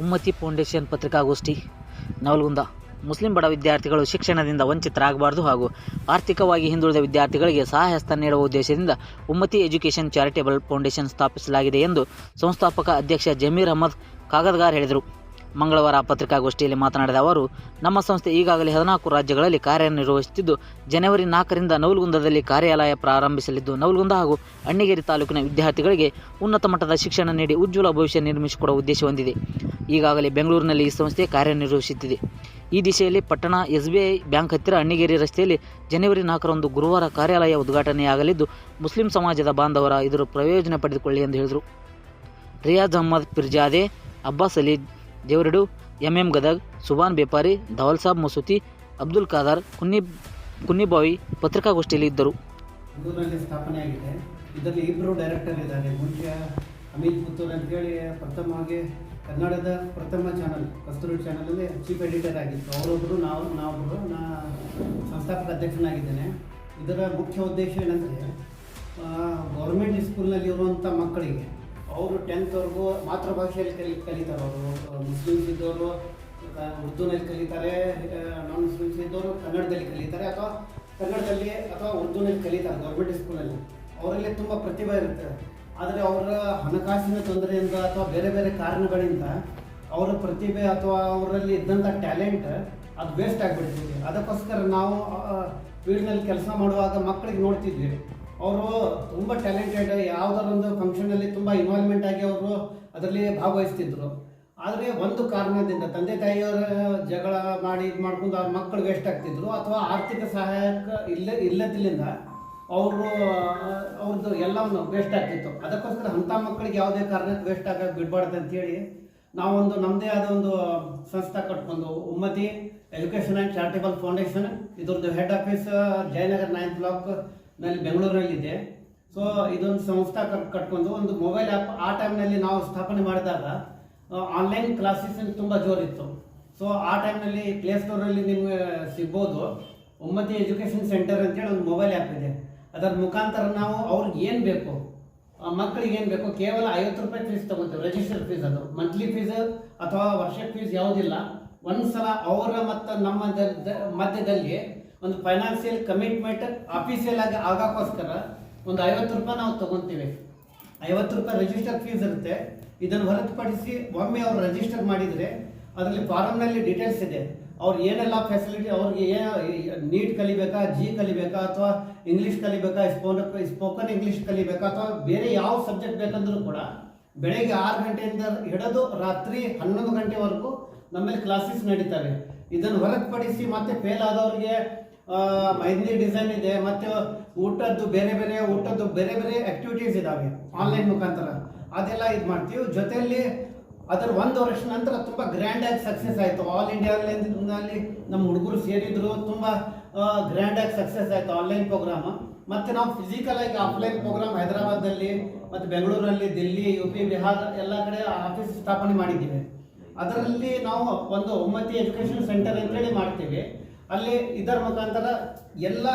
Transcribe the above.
ಉಮ್ಮತಿ foundation ಪತ್ರಿಕಾಗೋಷ್ಠಿ. Navalgund. Muslim ಬಡ ವಿದ್ಯಾರ್ಥಿಗಳು ಶಿಕ್ಷಣದಿಂದ ವಂಚಿತರಾಗಬಾರದು ಹಾಗೂ ಆರ್ಥಿಕವಾಗಿ ಹಿಂದುಳಿದ ವಿದ್ಯಾರ್ಥಿಗಳಿಗೆ ಸಹಾಯಸ್ಥ ನೀಡುವ ಉದ್ದೇಶದಿಂದ ಉಮ್ಮತಿ ಎಜುಕೇಷನ್ ಚಾರಿಟೇಬಲ್ ಫೌಂಡೇಶನ್ ಸ್ಥಾಪಿಸಲಾಗಿದೆ ಎಂದು ಸಂಸ್ಥಾಪಕ ಅಧ್ಯಕ್ಷ ಜಮೀರ್ ಅಹಮದ್ ಕಾಗದ್ಗಾರ್ ಹೇಳಿದರು. ಮಂಗಳವಾರ ಪತ್ರಿಕಾಗೋಷ್ಠಿಯಲ್ಲಿ ಮಾತನಾಡಿದ ಅವರು, ನಮ್ಮ ಸಂಸ್ಥೆ ಈಗಾಗಲೇ ಹದಿನಾಲ್ಕು ರಾಜ್ಯಗಳಲ್ಲಿ ಕಾರ್ಯನಿರ್ವಹಿಸುತ್ತಿದ್ದು, ಜನವರಿ ನಾಲ್ಕರಿಂದ ನವಲಗುಂದದಲ್ಲಿ ಕಾರ್ಯಾಲಯ ಪ್ರಾರಂಭಿಸಲಿದ್ದು, ನವಲಗುಂದ ಹಾಗೂ ಅಣ್ಣಿಗೇರಿ ತಾಲೂಕಿನ ವಿದ್ಯಾರ್ಥಿಗಳಿಗೆ ಉನ್ನತ ಮಟ್ಟದ ಶಿಕ್ಷಣ ನೀಡಿ ಉಜ್ವಲ ಭವಿಷ್ಯ ನಿರ್ಮಿಸಿಕೊಡುವ ಉದ್ದೇಶ ಹೊಂದಿದೆ. ಈಗಾಗಲೇ ಬೆಂಗಳೂರಿನಲ್ಲಿ ಈ ಸಂಸ್ಥೆ ಕಾರ್ಯನಿರ್ವಹಿಸುತ್ತಿದೆ. ಈ ದಿಶೆಯಲ್ಲಿ ಪಟ್ಟಣ ಎಸ್ ಬಿ ಐ ಬ್ಯಾಂಕ್ ಹತ್ತಿರ ಅಣ್ಣಿಗೇರಿ ರಸ್ತೆಯಲ್ಲಿ ಜನವರಿ ನಾಲ್ಕರಂದು ಗುರುವಾರ ಕಾರ್ಯಾಲಯ ಉದ್ಘಾಟನೆಯಾಗಲಿದ್ದು, ಮುಸ್ಲಿಂ ಸಮಾಜದ ಬಾಂಧವರ ಇದರ ಪ್ರಯೋಜನ ಪಡೆದುಕೊಳ್ಳಿ ಎಂದು ಹೇಳಿದರು. ರಿಯಾಜ್ ಅಹ್ಮದ್ ಪಿರ್ಜಾದೆ, ಅಬ್ಬಾಸ್ ಅಲಿ ದೇವರಡು ಎಂ ಎಂ ಗದಗ್ ಸುಬಾನ್ ಬೇಪಾರಿ ಧವಲ್ ಸಾಬ್ ಮಸೂತಿ, ಅಬ್ದುಲ್ ಖಾದರ್, ಕುನ್ನಿ ಕುನ್ನಿಬಾವಿ ಪತ್ರಿಕಾಗೋಷ್ಠಿಯಲ್ಲಿ ಇದ್ದರು. ಇದರಲ್ಲಿ ಇಬ್ಬರು ಡೈರೆಕ್ಟರ್ ಇದ್ದಾರೆ. ಅಮಿತ್ ಪುತ್ತೂರ್ ಅಂತೇಳಿ ಪ್ರಥಮವಾಗಿ ಕನ್ನಡದ ಪ್ರಥಮ ಚಾನಲ್ ಕಸ್ತೂರಿ ಚಾನಲಲ್ಲಿ ಚೀಫ್ ಎಡಿಟರ್ ಆಗಿತ್ತು. ಅವರೊಬ್ಬರು ನಾವು ನಾವೊಬ್ಬರು ನಾ ಸಂಸ್ಥಾಪಕ ಅಧ್ಯಕ್ಷನಾಗಿದ್ದೇನೆ. ಇದರ ಮುಖ್ಯ ಉದ್ದೇಶ ಏನಂದರೆ ಗೌರ್ಮೆಂಟ್ ಸ್ಕೂಲ್ನಲ್ಲಿ ಇರುವಂಥ ಮಕ್ಕಳಿಗೆ, ಅವರು ಟೆಂತ್ವರೆಗೂ ಮಾತೃಭಾಷೆಯಲ್ಲಿ ಕಲಿ, ಕಲಿತಾರೆ ಅವರು. ಮುಸ್ಲಿಮ್ಸ್ ಇದ್ದವರು ಉರ್ದುನಲ್ಲಿ ಕಲಿತಾರೆ ನಾನ್ ಮುಸ್ಲಿಮ್ಸ್ ಇದ್ದವರು ಕನ್ನಡದಲ್ಲಿ ಕಲಿತಾರೆ ಅಥವಾ ಕನ್ನಡದಲ್ಲಿ ಅಥವಾ ಉರ್ದುನಲ್ಲಿ ಕಲಿತಾರೆ ಗೌರ್ಮೆಂಟ್ ಸ್ಕೂಲಲ್ಲಿ ಅವರಲ್ಲಿ ತುಂಬ ಪ್ರತಿಭೆ ಇರುತ್ತೆ. ಆದರೆ ಅವರ ಹಣಕಾಸಿನ ತೊಂದರೆಯಿಂದ ಅಥವಾ ಬೇರೆ ಬೇರೆ ಕಾರಣಗಳಿಂದ ಅವರ ಪ್ರತಿಭೆ ಅಥವಾ ಅವರಲ್ಲಿ ಇದ್ದಂಥ ಟ್ಯಾಲೆಂಟ್ ಅದು ವೇಸ್ಟ್ ಆಗಿಬಿಡ್ತಿದೆ. ಅದಕ್ಕೋಸ್ಕರ ನಾವು ಫೀಲ್ಡ್ನಲ್ಲಿ ಕೆಲಸ ಮಾಡುವಾಗ ಮಕ್ಕಳಿಗೆ ನೋಡ್ತಿದ್ವಿ. ಅವರು ತುಂಬ ಟ್ಯಾಲೆಂಟೆಡ್, ಯಾವುದಾರೊಂದು ಫಂಕ್ಷನಲ್ಲಿ ತುಂಬ ಇನ್ವಾಲ್ವ್ಮೆಂಟ್ ಆಗಿ ಅವರು ಅದರಲ್ಲಿ ಭಾಗವಹಿಸ್ತಿದ್ರು. ಆದರೆ ಒಂದು ಕಾರಣದಿಂದ ತಂದೆ ತಾಯಿಯವರ ಜಗಳ ಮಾಡಿ ಇದು ಮಾಡ್ಕೊಂಡು ಅವ್ರ ಮಕ್ಕಳು ವೇಸ್ಟ್ ಆಗ್ತಿದ್ರು ಅಥವಾ ಆರ್ಥಿಕ ಸಹಾಯಕ ಇಲ್ಲ, ಇಲ್ಲದಿಲ್ಲಿಂದ ಅವರು ಅವ್ರದ್ದು ಎಲ್ಲವನ್ನು ವೇಸ್ಟ್ ಆಗ್ತಿತ್ತು. ಅದಕ್ಕೋಸ್ಕರ ಅಂಥ ಮಕ್ಕಳಿಗೆ ಯಾವುದೇ ಕಾರಣಕ್ಕೆ ವೇಸ್ಟ್ ಆಗೋಕೆ ಬಿಡಬಾರ್ದು ಅಂತೇಳಿ ನಾವೊಂದು ನಮ್ಮದೇ ಆದ ಒಂದು ಸಂಸ್ಥೆ ಕಟ್ಕೊಂಡು, Ummati education and charitable foundation ಇದ್ರದ್ದು ಹೆಡ್ ಆಫೀಸ್ ಜಯನಗರ್ ನೈನ್ತ್ ಬ್ಲಾಕ್ನಲ್ಲಿ ಬೆಂಗಳೂರಲ್ಲಿದೆ ಸೊ ಇದೊಂದು ಸಂಸ್ಥೆ ಕಟ್, ಕಟ್ಕೊಂಡು ಒಂದು ಮೊಬೈಲ್ ಆ್ಯಪ್ ಆ ಟೈಮ್ನಲ್ಲಿ ನಾವು ಸ್ಥಾಪನೆ ಮಾಡಿದಾಗ ಆನ್ಲೈನ್ ಕ್ಲಾಸಸ್ ತುಂಬ ಜೋರಿತ್ತು. ಸೊ ಆ ಟೈಮ್ನಲ್ಲಿ ಪ್ಲೇಸ್ಟೋರಲ್ಲಿ ನಿಮಗೆ ಸಿಗ್ಬೋದು ಉಮ್ಮತಿ ಎಜುಕೇಷನ್ ಸೆಂಟರ್ ಅಂತೇಳಿ ಒಂದು ಮೊಬೈಲ್ ಆ್ಯಪ್ ಇದೆ. ಅದರ ಮುಖಾಂತರ ನಾವು ಅವ್ರಿಗೆ ಏನು ಬೇಕು ಮಕ್ಕಳಿಗೆ ಏನು ಬೇಕು, ಕೇವಲ ಐವತ್ತು ರೂಪಾಯಿ ಫೀಸ್ ತಗೊತೀವಿ ರಿಜಿಸ್ಟರ್ ಫೀಸ್ ಅದು. ಮಂತ್ಲಿ ಫೀಸ್ ಅಥವಾ ವರ್ಷ ಫೀಸ್ ಯಾವುದಿಲ್ಲ. ಒಂದ್ಸಲ ಅವರ ಮತ್ತು ನಮ್ಮ ಮಧ್ಯದಲ್ಲಿ ಒಂದು ಫೈನಾನ್ಷಿಯಲ್ ಕಮಿಟ್ಮೆಂಟ್ ಆಫೀಸಿಯಲ್ ಆಗಿ ಆಗೋಕ್ಕೋಸ್ಕರ ಒಂದು ಐವತ್ತು ರೂಪಾಯಿ ನಾವು ತೊಗೊತೀವಿ. ಐವತ್ತು ರೂಪಾಯಿ ರಿಜಿಸ್ಟರ್ ಫೀಸ್ ಇರುತ್ತೆ. ಇದನ್ನು ಹೊರತುಪಡಿಸಿ ಒಮ್ಮೆ ಅವ್ರು ರಿಜಿಸ್ಟರ್ ಮಾಡಿದರೆ, ಅದರಲ್ಲಿ ಫಾರಮ್ನಲ್ಲಿ ಡೀಟೇಲ್ಸ್ ಇದೆ. ಅವ್ರು ಏನೆಲ್ಲ ಫೆಸಿಲಿಟಿ ಅವ್ರಿಗೆ ಏ ನೀಟ್ ಕಲಿಬೇಕಾ, ಜಿ ಕಲಿಬೇಕಾ, ಅಥವಾ ಇಂಗ್ಲೀಷ್ ಕಲಿಬೇಕಾ ಸ್ಪೋಕನ್ ಇಂಗ್ಲೀಷ್ ಕಲಿಬೇಕಾ, ಅಥವಾ ಬೇರೆ ಯಾವ ಸಬ್ಜೆಕ್ಟ್ ಬೇಕಂದ್ರೂ ಕೂಡ ಬೆಳಗ್ಗೆ ಆರು ಗಂಟೆಯಿಂದ ಹಿಡಿದು ರಾತ್ರಿ ಹನ್ನೊಂದು ಗಂಟೆವರೆಗೂ ನಮ್ಮಲ್ಲಿ ಕ್ಲಾಸಸ್ ನಡೀತವೆ. ಇದನ್ನು ಹೊರತುಪಡಿಸಿ ಮತ್ತೆ ಫೇಲ್ ಆದವ್ರಿಗೆ ಮೆಹಂದಿ ಡಿಸೈನ್ ಇದೆ, ಮತ್ತು ಊಟದ್ದು ಬೇರೆ ಬೇರೆ, ಊಟದ್ದು ಬೇರೆ ಬೇರೆ ಆಕ್ಟಿವಿಟೀಸ್ ಇದಾವೆ ಆನ್ಲೈನ್ ಮುಖಾಂತರ. ಅದೆಲ್ಲ ಇದು ಮಾಡ್ತೀವಿ. ಜೊತೆಯಲ್ಲಿ ಅದರ ಒಂದು ವರ್ಷ ನಂತರ ತುಂಬ ಗ್ರ್ಯಾಂಡ್ ಆಗಿ ಸಕ್ಸಸ್ ಆಯಿತು. ಆಲ್ ಇಂಡಿಯಾದಲ್ಲಿ ನಮ್ಮ ಹುಡುಗರು ಸೇರಿದ್ರು, ತುಂಬ ಗ್ರ್ಯಾಂಡ್ ಆಗಿ ಸಕ್ಸಸ್ ಆಯಿತು ಆನ್ಲೈನ್ ಪ್ರೋಗ್ರಾಮ್ ಮತ್ತೆ ನಾವು ಫಿಸಿಕಲ್ ಆಗಿ ಆಫ್ಲೈನ್ ಪ್ರೋಗ್ರಾಮ್ ಹೈದರಾಬಾದಲ್ಲಿ ಮತ್ತು ಬೆಂಗಳೂರಲ್ಲಿ, ದಿಲ್ಲಿ ಯು ಪಿ ಬಿಹಾರ್ ಎಲ್ಲ ಕಡೆ ಆಫೀಸ್ ಸ್ಥಾಪನೆ ಮಾಡಿದ್ದೀವಿ. ಅದರಲ್ಲಿ ನಾವು ಒಂದು ಒಮ್ಮತಿ ಎಜುಕೇಷನ್ ಸೆಂಟರ್ ಅಂತೇಳಿ ಮಾಡ್ತೀವಿ. ಅಲ್ಲಿ ಇದರ ಮುಖಾಂತರ ಎಲ್ಲ